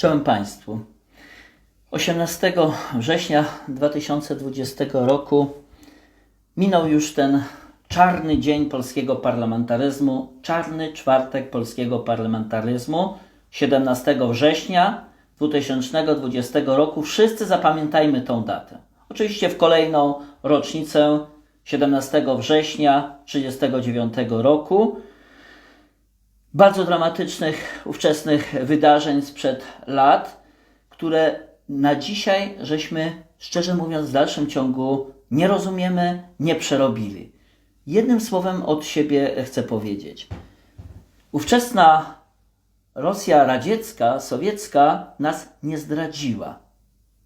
Czołem Państwu. 18 września 2020 roku minął już ten czarny dzień polskiego parlamentaryzmu, czarny czwartek polskiego parlamentaryzmu, 17 września 2020 roku. Wszyscy zapamiętajmy tą datę. Oczywiście w kolejną rocznicę 17 września 1939 roku bardzo dramatycznych ówczesnych wydarzeń sprzed lat, które na dzisiaj żeśmy, szczerze mówiąc, w dalszym ciągu nie rozumiemy, nie przerobili. Jednym słowem od siebie chcę powiedzieć. Ówczesna Rosja radziecka, sowiecka nas nie zdradziła,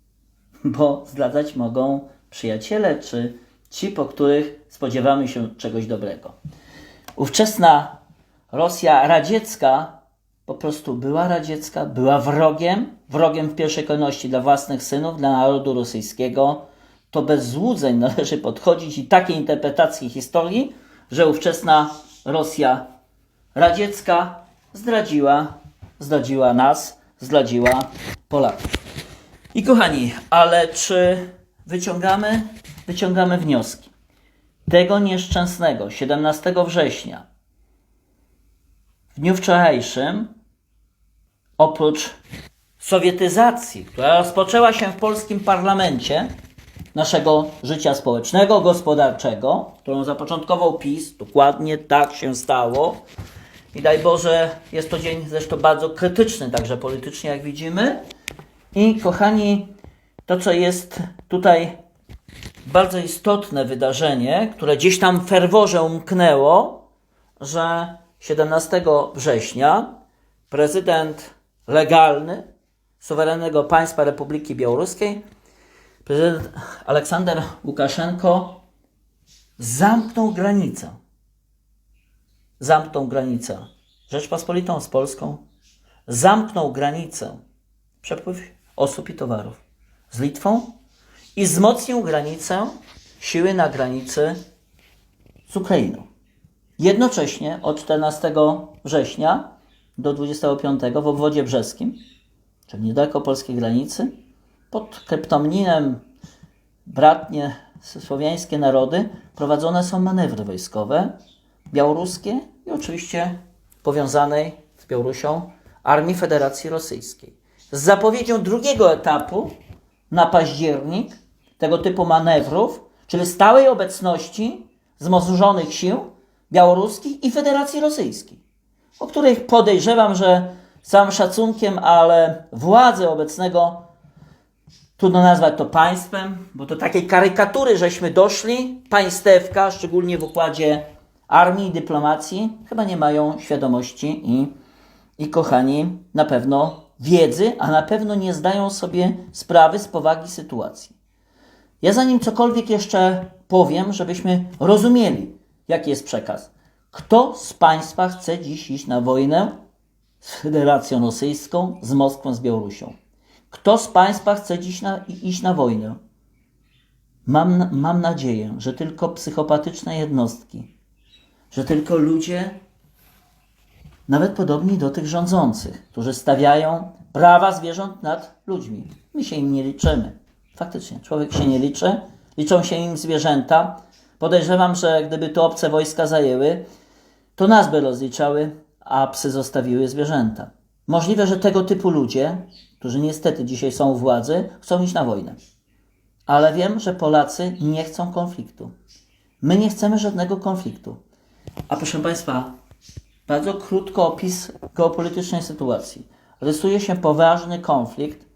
bo zdradzać mogą przyjaciele czy ci, po których spodziewamy się czegoś dobrego. Ówczesna Rosja radziecka po prostu była radziecka, była wrogiem, wrogiem w pierwszej kolejności dla własnych synów, dla narodu rosyjskiego. To bez złudzeń należy podchodzić i takiej interpretacji historii, że ówczesna Rosja radziecka zdradziła, zdradziła nas, zdradziła Polaków. I kochani, ale czy wyciągamy, wyciągamy wnioski? Tego nieszczęsnego 17 września w dniu wczorajszym, oprócz sowietyzacji, która rozpoczęła się w polskim parlamencie, naszego życia społecznego, gospodarczego, którą zapoczątkował PiS, dokładnie tak się stało. I daj Boże, jest to dzień zresztą bardzo krytyczny, także politycznie, jak widzimy. I kochani, to co jest tutaj bardzo istotne wydarzenie, które gdzieś tam w ferworze umknęło, że 17 września prezydent legalny suwerennego państwa Republiki Białoruskiej, prezydent Aleksander Łukaszenko zamknął granicę. Zamknął granicę Rzeczpospolitą z Polską, zamknął granicę przepływ osób i towarów z Litwą i wzmocnił granicę, siły na granicy z Ukrainą. Jednocześnie od 14 września do 25 w obwodzie brzeskim, czyli niedaleko polskiej granicy, pod kryptomninem bratnie słowiańskie narody prowadzone są manewry wojskowe białoruskie i oczywiście powiązanej z Białorusią Armii Federacji Rosyjskiej. Z zapowiedzią drugiego etapu na październik tego typu manewrów, czyli stałej obecności wzmożonych sił białoruskich i Federacji Rosyjskiej, o których podejrzewam, że całym szacunkiem, ale władze obecnego trudno nazwać to państwem, bo do takiej karykatury żeśmy doszli, państewka, szczególnie w układzie armii i dyplomacji, chyba nie mają świadomości i, i kochani, na pewno wiedzy, a na pewno nie zdają sobie sprawy z powagi sytuacji. Ja zanim cokolwiek jeszcze powiem, żebyśmy rozumieli, Jaki jest przekaz? Kto z Państwa chce dziś iść na wojnę z Federacją Rosyjską, z Moskwą, z Białorusią? Kto z Państwa chce dziś na, iść na wojnę? Mam, mam nadzieję, że tylko psychopatyczne jednostki, że tylko ludzie, nawet podobni do tych rządzących, którzy stawiają prawa zwierząt nad ludźmi. My się im nie liczymy. Faktycznie, człowiek się nie liczy, liczą się im zwierzęta, Podejrzewam, że gdyby to obce wojska zajęły, to nas by rozliczały, a psy zostawiły zwierzęta. Możliwe, że tego typu ludzie, którzy niestety dzisiaj są u władzy, chcą iść na wojnę. Ale wiem, że Polacy nie chcą konfliktu. My nie chcemy żadnego konfliktu. A proszę Państwa, bardzo krótko opis geopolitycznej sytuacji. Rysuje się poważny konflikt.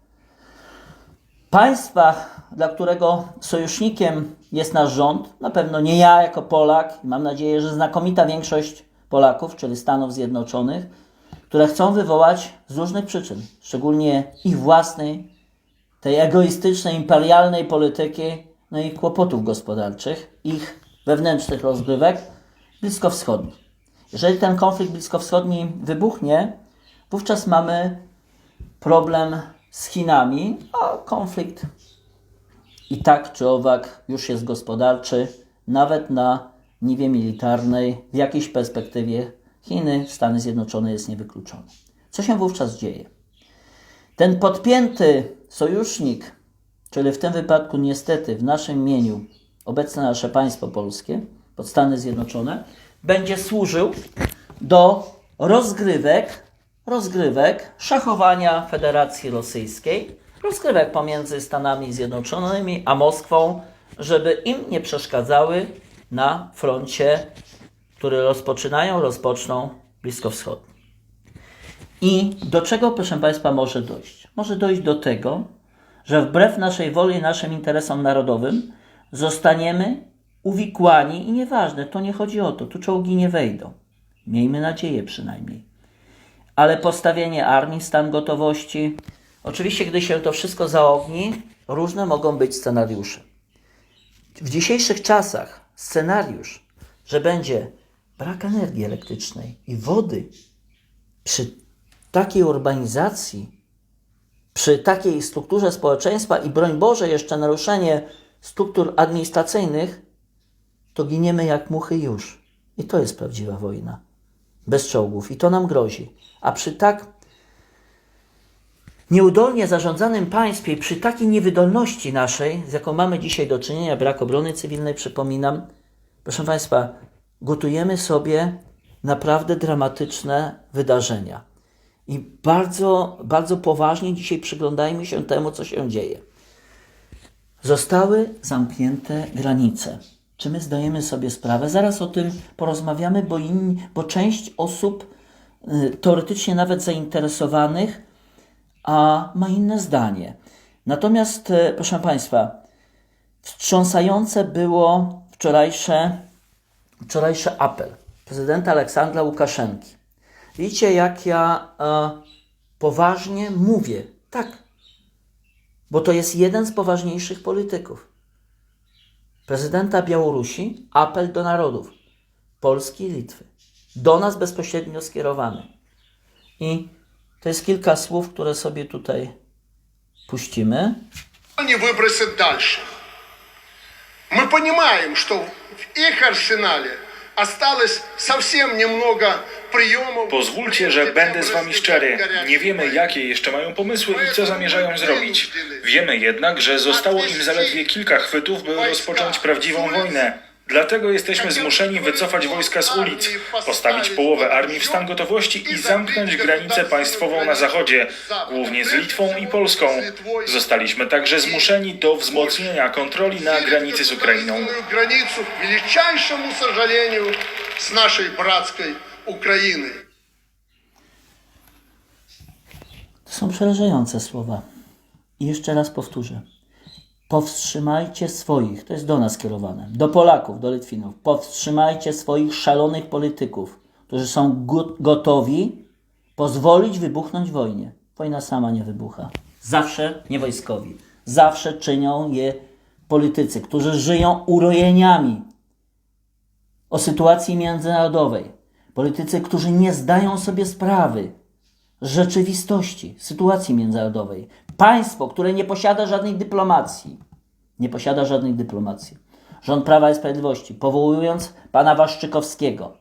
Państwa dla którego sojusznikiem jest nasz rząd, na pewno nie ja jako Polak, mam nadzieję, że znakomita większość Polaków, czyli Stanów Zjednoczonych, które chcą wywołać z różnych przyczyn, szczególnie ich własnej, tej egoistycznej, imperialnej polityki, no i kłopotów gospodarczych, ich wewnętrznych rozgrywek bliskowschodnich. Jeżeli ten konflikt bliskowschodni wybuchnie, wówczas mamy problem z Chinami, a konflikt i tak czy owak już jest gospodarczy, nawet na niwie militarnej, w jakiejś perspektywie Chiny, Stany Zjednoczone jest niewykluczone. Co się wówczas dzieje? Ten podpięty sojusznik, czyli w tym wypadku niestety w naszym imieniu obecne nasze państwo polskie, pod Stany Zjednoczone, będzie służył do rozgrywek, rozgrywek szachowania Federacji Rosyjskiej, rozgrywek pomiędzy Stanami Zjednoczonymi a Moskwą, żeby im nie przeszkadzały na froncie, który rozpoczynają, rozpoczną bliskowschodni. I do czego, proszę Państwa, może dojść? Może dojść do tego, że wbrew naszej woli i naszym interesom narodowym zostaniemy uwikłani i nieważne, to nie chodzi o to, tu czołgi nie wejdą. Miejmy nadzieję przynajmniej. Ale postawienie armii, stan gotowości, oczywiście, gdy się to wszystko zaogni, różne mogą być scenariusze. W dzisiejszych czasach scenariusz, że będzie brak energii elektrycznej i wody przy takiej urbanizacji, przy takiej strukturze społeczeństwa i broń Boże jeszcze naruszenie struktur administracyjnych, to giniemy jak muchy już. I to jest prawdziwa wojna. Bez czołgów. I to nam grozi. A przy tak nieudolnie zarządzanym państwie, przy takiej niewydolności naszej, z jaką mamy dzisiaj do czynienia, brak obrony cywilnej, przypominam, proszę Państwa, gotujemy sobie naprawdę dramatyczne wydarzenia. I bardzo, bardzo poważnie dzisiaj przyglądajmy się temu, co się dzieje. Zostały zamknięte granice. Czy my zdajemy sobie sprawę? Zaraz o tym porozmawiamy, bo, bo część osób, y, teoretycznie nawet zainteresowanych, a ma inne zdanie. Natomiast, y, proszę Państwa, wstrząsające było wczorajsze, wczorajszy apel prezydenta Aleksandra Łukaszenki. Widzicie, jak ja e, poważnie mówię. Tak, bo to jest jeden z poważniejszych polityków. Prezydenta Białorusi, apel do narodów Polski i Litwy. Do nas bezpośrednio skierowany. I to jest kilka słów, które sobie tutaj puścimy. не выбросят дальше. Мы понимаем, что в их арсенале осталось совсем немного приемов. Pozwólcie, że będę z wami szczery. Nie wiemy, jakie jeszcze mają pomysły i co zamierzają zrobić. Wiemy jednak, że zostało im zaledwie kilka chwytów, by rozpocząć prawdziwą wojnę. Dlatego jesteśmy zmuszeni wycofać wojska z ulic, postawić połowę armii w stan gotowości i zamknąć granicę państwową na zachodzie, głównie z Litwą i Polską. Zostaliśmy także zmuszeni do wzmocnienia kontroli na granicy z Ukrainą. To są przerażające słowa. I jeszcze raz powtórzę. Powstrzymajcie swoich, to jest do nas kierowane, do Polaków, do Litwinów. Powstrzymajcie swoich szalonych polityków, którzy są go- gotowi pozwolić wybuchnąć wojnie. Wojna sama nie wybucha. Zawsze nie wojskowi. Zawsze czynią je politycy, którzy żyją urojeniami o sytuacji międzynarodowej. Politycy, którzy nie zdają sobie sprawy rzeczywistości, sytuacji międzynarodowej. Państwo, które nie posiada żadnej dyplomacji, nie posiada żadnej dyplomacji. Rząd Prawa i Sprawiedliwości, powołując pana Waszczykowskiego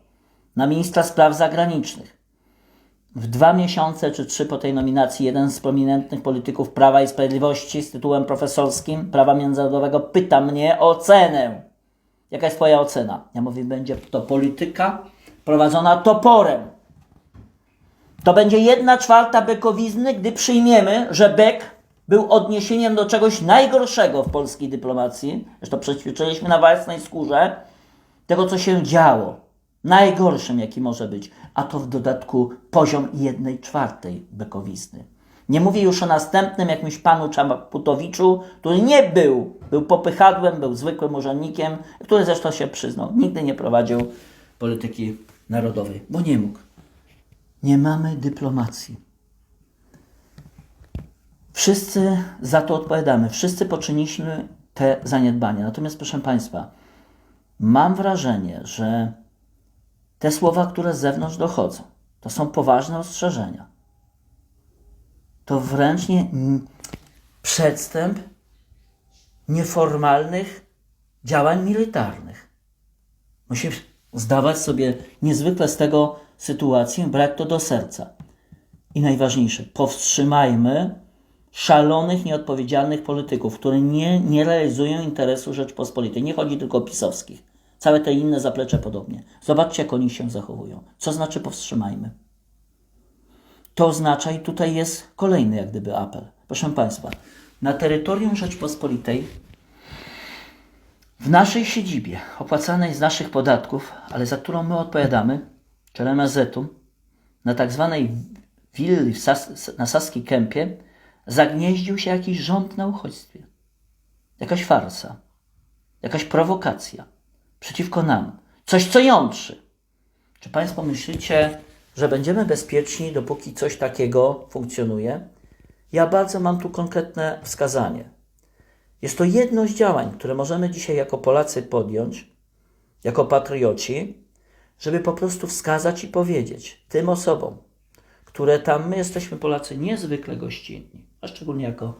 na ministra spraw zagranicznych, w dwa miesiące czy trzy po tej nominacji jeden z prominentnych polityków Prawa i Sprawiedliwości z tytułem profesorskim prawa międzynarodowego pyta mnie o ocenę. Jaka jest Twoja ocena? Ja mówię, będzie to polityka prowadzona toporem. To będzie jedna czwarta bekowizny, gdy przyjmiemy, że bek był odniesieniem do czegoś najgorszego w polskiej dyplomacji. Zresztą przećwiczyliśmy na własnej skórze tego, co się działo. Najgorszym, jaki może być. A to w dodatku poziom jednej czwartej bekowizny. Nie mówię już o następnym jakimś panu Czaputowiczu, który nie był, był popychadłem, był zwykłym urzędnikiem, który zresztą się przyznał, nigdy nie prowadził polityki narodowej, bo nie mógł. Nie mamy dyplomacji. Wszyscy za to odpowiadamy, wszyscy poczyniliśmy te zaniedbania. Natomiast, proszę Państwa, mam wrażenie, że te słowa, które z zewnątrz dochodzą, to są poważne ostrzeżenia. To wręcz nie, przedstęp nieformalnych działań militarnych. Musimy zdawać sobie niezwykle z tego sytuację, brać to do serca. I najważniejsze, powstrzymajmy szalonych, nieodpowiedzialnych polityków, które nie, nie realizują interesu Rzeczpospolitej. Nie chodzi tylko o pisowskich. Całe te inne zaplecze podobnie. Zobaczcie, jak oni się zachowują. Co znaczy powstrzymajmy? To oznacza, i tutaj jest kolejny jak gdyby apel. Proszę Państwa, na terytorium Rzeczpospolitej, w naszej siedzibie, opłacanej z naszych podatków, ale za którą my odpowiadamy, czyli MSZ-u, na tak zwanej willi Sas- na Saskiej Kępie, zagnieździł się jakiś rząd na uchodźstwie. Jakaś farsa, jakaś prowokacja przeciwko nam. Coś, co jątrzy. Czy Państwo myślicie, że będziemy bezpieczni, dopóki coś takiego funkcjonuje? Ja bardzo mam tu konkretne wskazanie. Jest to jedno z działań, które możemy dzisiaj jako Polacy podjąć, jako patrioci, żeby po prostu wskazać i powiedzieć tym osobom, które tam, my jesteśmy Polacy niezwykle gościnni, a szczególnie jako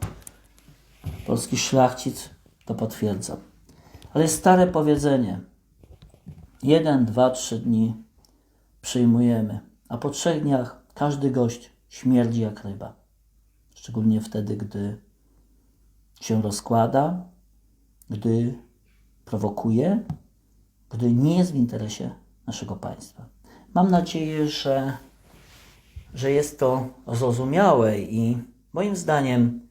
polski szlachcic to potwierdzam. Ale jest stare powiedzenie: jeden, dwa, trzy dni przyjmujemy, a po trzech dniach każdy gość śmierdzi jak ryba. Szczególnie wtedy, gdy się rozkłada, gdy prowokuje, gdy nie jest w interesie naszego państwa. Mam nadzieję, że, że jest to zrozumiałe i moim zdaniem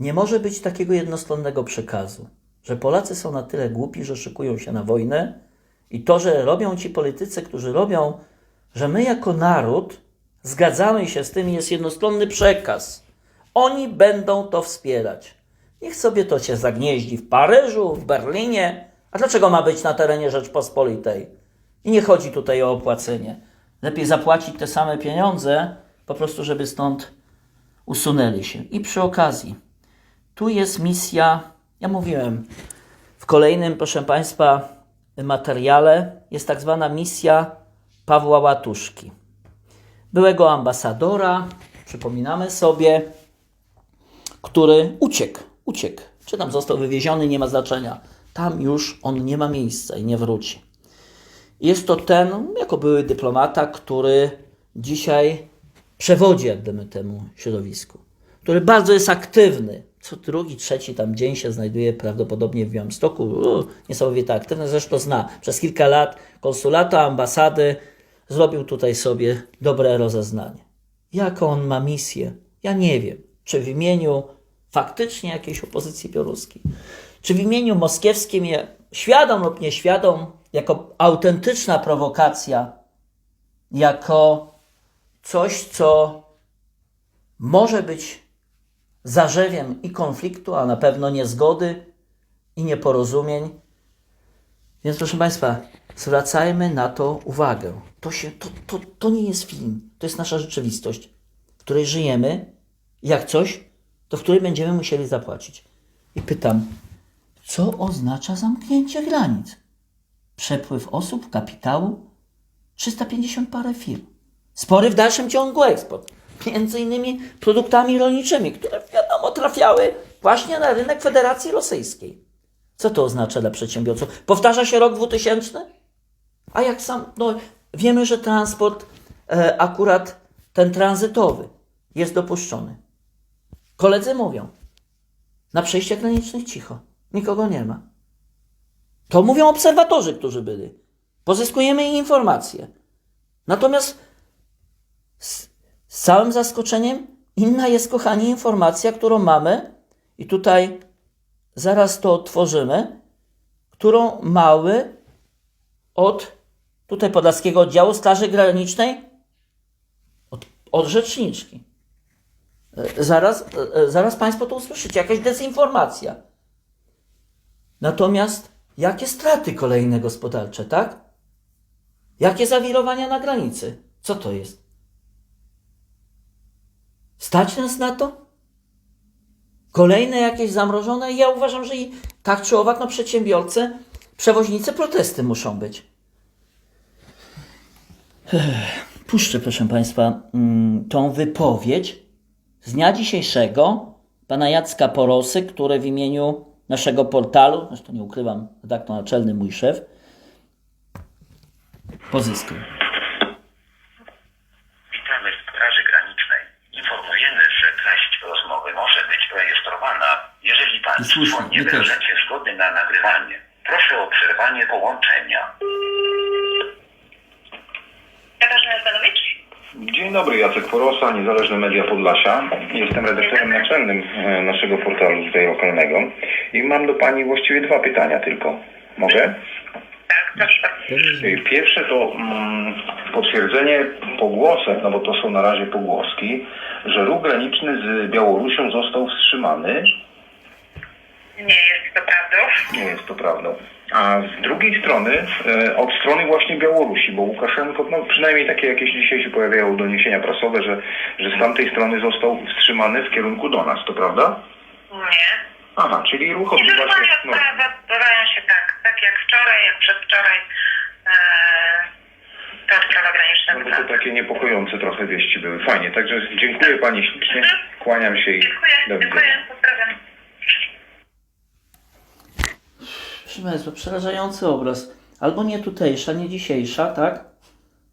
nie może być takiego jednostronnego przekazu, że Polacy są na tyle głupi, że szykują się na wojnę i to, że robią ci politycy, którzy robią, że my jako naród zgadzamy się z tym jest jednostronny przekaz. Oni będą to wspierać. Niech sobie to się zagnieździ w Paryżu, w Berlinie. A dlaczego ma być na terenie Rzeczpospolitej? I nie chodzi tutaj o opłacenie. Lepiej zapłacić te same pieniądze, po prostu, żeby stąd usunęli się. I przy okazji, tu jest misja, ja mówiłem, w kolejnym, proszę Państwa, materiale jest tak zwana misja Pawła Łatuszki, byłego ambasadora, przypominamy sobie, który uciekł, uciekł. Czy tam został wywieziony, nie ma znaczenia. Tam już on nie ma miejsca i nie wróci. Jest to ten, jako były dyplomata, który dzisiaj przewodzi jak gdyby temu środowisku, który bardzo jest aktywny. Co drugi, trzeci tam dzień się znajduje prawdopodobnie w Białymstoku. U, niesamowite aktywny, zresztą zna. Przez kilka lat konsulata, ambasady zrobił tutaj sobie dobre rozeznanie. Jaką on ma misję? Ja nie wiem. Czy w imieniu faktycznie jakiejś opozycji białoruskiej, czy w imieniu moskiewskim, świadom lub nieświadom, jako autentyczna prowokacja, jako coś, co może być zarzewiem i konfliktu, a na pewno niezgody i nieporozumień. Więc proszę Państwa, zwracajmy na to uwagę. To, się, to, to, to nie jest film, to jest nasza rzeczywistość, w której żyjemy. Jak coś, to w której będziemy musieli zapłacić. I pytam, co oznacza zamknięcie granic? Przepływ osób, kapitału, 350 parę firm. Spory w dalszym ciągu eksport. Między innymi produktami rolniczymi, które wiadomo trafiały właśnie na rynek Federacji Rosyjskiej. Co to oznacza dla przedsiębiorców? Powtarza się rok 2000? A jak sam, no wiemy, że transport e, akurat ten tranzytowy jest dopuszczony. Koledzy mówią, na przejściach granicznych cicho, nikogo nie ma. To mówią obserwatorzy, którzy byli. Pozyskujemy informacje. Natomiast z, z całym zaskoczeniem inna jest, kochani, informacja, którą mamy i tutaj zaraz to otworzymy, którą mamy od tutaj Podlaskiego Oddziału Straży Granicznej, od, od rzeczniczki. E, Zaraz, e, zaraz Państwo to usłyszycie, jakaś dezinformacja. Natomiast jakie straty kolejne gospodarcze, tak? Jakie zawirowania na granicy? Co to jest? Stać nas na to? Kolejne jakieś zamrożone? Ja uważam, że i tak czy owak, no przedsiębiorcy, przewoźnicy protesty muszą być. Puszczę, proszę Państwa, mm, tą wypowiedź z dnia dzisiejszego pana Jacka Porosy, który w imieniu naszego portalu, zresztą nie ukrywam, redaktor naczelny mój szef, pozyskał. Witamy w Straży Granicznej. Informujemy, że treść rozmowy może być I słusznie, Państwo nie wyrażacie zgody na nagrywanie. Proszę o przerwanie połączenia. Dzień dobry, Jacek Porosa, Niezależne Media Podlasia. Jestem redaktorem naczelnym e, naszego portalu tutaj lokalnego i mam do Pani właściwie dwa pytania tylko. Mogę? Tak. E, Pierwsze to mm, potwierdzenie pogłosek, no bo to są na razie pogłoski, że ruch graniczny z Białorusią został wstrzymany. Nie jest to prawdą. Nie jest to prawdą. A z drugiej strony, e, od strony właśnie Białorusi, bo Łukaszenko, no przynajmniej takie jakieś dzisiaj się pojawiają doniesienia prasowe, że, że z tamtej strony został wstrzymany w kierunku do nas, to prawda? Nie. Aha, czyli ruch odbywa się... normalnie No, odbywają się tak, tak jak wczoraj, jak przedwczoraj. E, no bo to takie niepokojące trochę wieści były. Fajnie, także dziękuję Pani ślicznie, kłaniam się i Dziękuję, do widzenia. dziękuję, pozdrawiam. Proszę Państwa, przerażający obraz. Albo nie tutejsza, nie dzisiejsza, tak?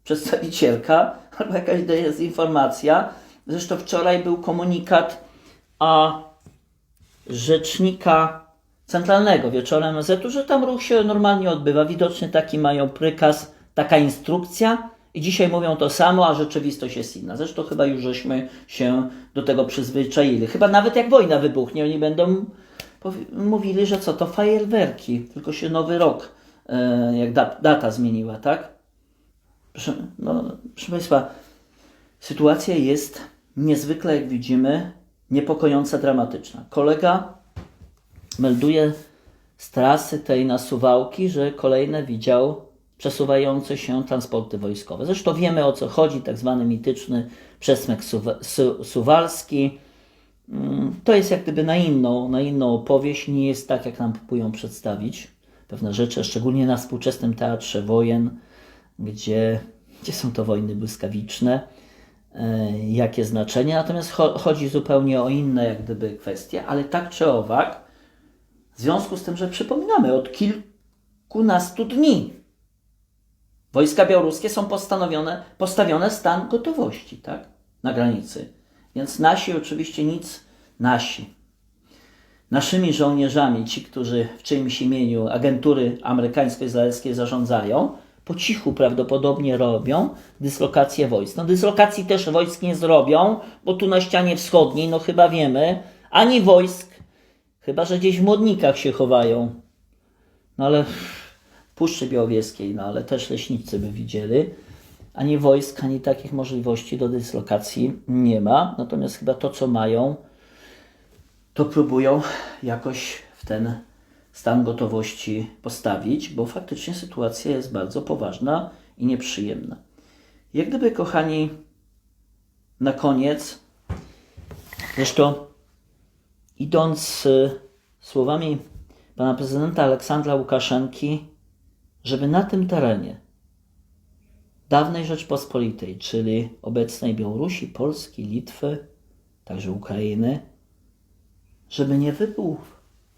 Przedstawicielka, albo jakaś dezinformacja. Zresztą wczoraj był komunikat a rzecznika centralnego wieczorem MZ-u, że tam ruch się normalnie odbywa. Widocznie taki mają prykaz, taka instrukcja. I dzisiaj mówią to samo, a rzeczywistość jest inna. Zresztą chyba już żeśmy się do tego przyzwyczaili. Chyba nawet jak wojna wybuchnie, oni będą mówili, że co to fajerwerki, tylko się nowy rok, e, jak da, data zmieniła, tak? Proszę, no, proszę Państwa, sytuacja jest niezwykle, jak widzimy, niepokojąca, dramatyczna. Kolega melduje z trasy tej na Suwałki, że kolejne widział przesuwające się transporty wojskowe. Zresztą wiemy o co chodzi, tak zwany mityczny przesmyk Suwa- Su- suwalski. Mm, To jest jak gdyby na inną, na inną opowieść, nie jest tak, jak nam próbują przedstawić pewne rzeczy, szczególnie na współczesnym teatrze wojen, gdzie, gdzie są to wojny błyskawiczne, e, jakie znaczenie, natomiast cho- chodzi zupełnie o inne jak gdyby kwestie, ale tak czy owak, w związku z tym, że przypominamy, od kilkunastu dni wojska białoruskie są postanowione, postawione w stan gotowości, tak? Na granicy. Więc nasi oczywiście nic, nasi, naszymi żołnierzami, ci, którzy w czyimś imieniu agentury amerykańsko-izraelskie zarządzają, po cichu prawdopodobnie robią dyslokację wojsk. No dyslokacji też wojsk nie zrobią, bo tu na ścianie wschodniej, no chyba wiemy, ani wojsk, chyba że gdzieś w Młodnikach się chowają. No ale w Puszczy Białowieskiej, no ale też leśnicy by widzieli. Ani wojsk, ani takich możliwości do dyslokacji nie ma. Natomiast chyba to, co mają, to próbują jakoś w ten stan gotowości postawić, bo faktycznie sytuacja jest bardzo poważna i nieprzyjemna. Jak gdyby, kochani, na koniec, zresztą idąc y, słowami pana prezydenta Aleksandra Łukaszenki, żeby na tym terenie dawnej Rzeczpospolitej, czyli obecnej Białorusi, Polski, Litwy, także Ukrainy, żeby nie wybuchł,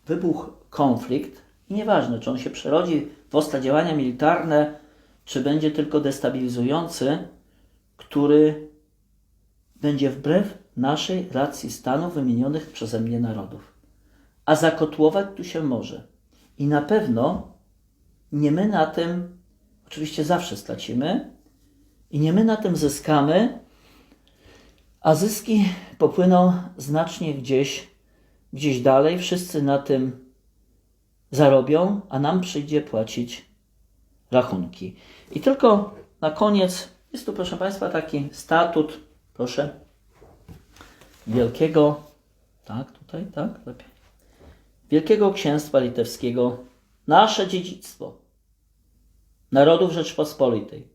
wybuchł konflikt i nieważne, czy on się przerodzi w ostre działania militarne, czy będzie tylko destabilizujący, który będzie wbrew naszej racji stanu wymienionych przeze mnie narodów. A zakotłować tu się może. I na pewno nie my na tym, oczywiście zawsze stracimy, i nie my na tym zyskamy, a zyski popłyną znacznie gdzieś, gdzieś dalej. Wszyscy na tym zarobią, a nam przyjdzie płacić rachunki. I tylko na koniec jest tu, proszę Państwa, taki statut, proszę, wielkiego, tak, tutaj, tak, lepiej, Wielkiego Księstwa Litewskiego, nasze dziedzictwo narodów Rzeczpospolitej,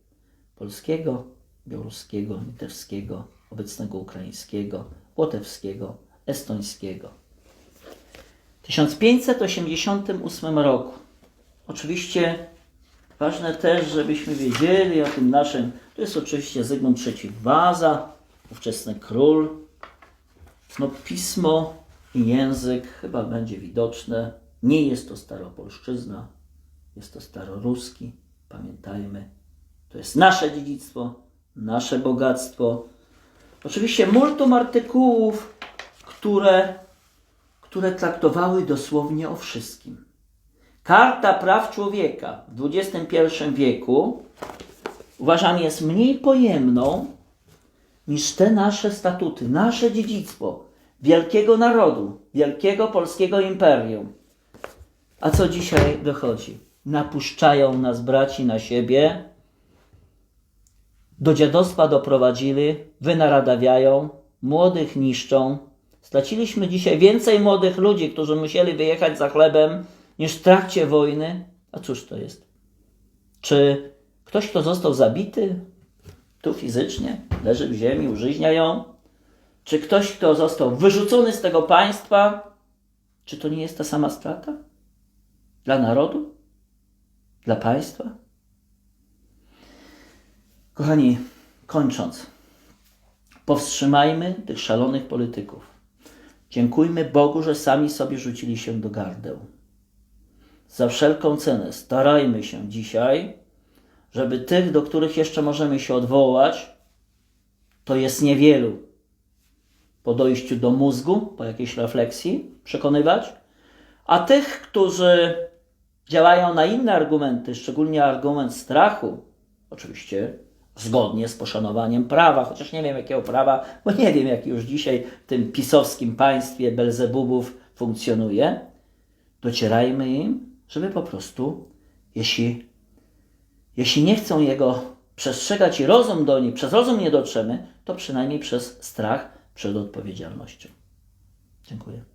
polskiego, białoruskiego, litewskiego, obecnego ukraińskiego, łotewskiego, estońskiego. W 1588 roku. Oczywiście ważne też, żebyśmy wiedzieli o tym naszym. To jest oczywiście Zygmunt III Waza, ówczesny król. No, pismo i język chyba będzie widoczne. Nie jest to staropolszczyzna, jest to staroruski. Pamiętajmy, to jest nasze dziedzictwo, nasze bogactwo. Oczywiście multum artykułów, które które traktowały dosłownie o wszystkim. Karta Praw Człowieka w XXI wieku uważam jest mniej pojemną niż te nasze statuty, nasze dziedzictwo wielkiego narodu, wielkiego polskiego imperium. A co dzisiaj dochodzi? Napuszczają nas braci na siebie, do dziadostwa doprowadzili, wynaradawiają, młodych niszczą. Straciliśmy dzisiaj więcej młodych ludzi, którzy musieli wyjechać za chlebem, niż w trakcie wojny. A cóż to jest? Czy ktoś, kto został zabity, tu fizycznie, leży w ziemi, użyźnia ją? Czy ktoś, kto został wyrzucony z tego państwa, czy to nie jest ta sama strata? Dla narodu? Dla państwa? Kochani, kończąc, powstrzymajmy tych szalonych polityków. Dziękujmy Bogu, że sami sobie rzucili się do gardeł. Za wszelką cenę starajmy się dzisiaj, żeby tych, do których jeszcze możemy się odwołać, to jest niewielu, po dojściu do mózgu, po jakiejś refleksji, przekonywać, a tych, którzy działają na inne argumenty, szczególnie argument strachu, oczywiście zgodnie z poszanowaniem prawa, chociaż nie wiem jakiego prawa, bo nie wiem jak już dzisiaj w tym pisowskim państwie Belzebubów funkcjonuje, docierajmy im, żeby po prostu, jeśli, jeśli nie chcą jego przestrzegać i rozum do nich, przez rozum nie dotrzemy, to przynajmniej przez strach przed odpowiedzialnością. Dziękuję.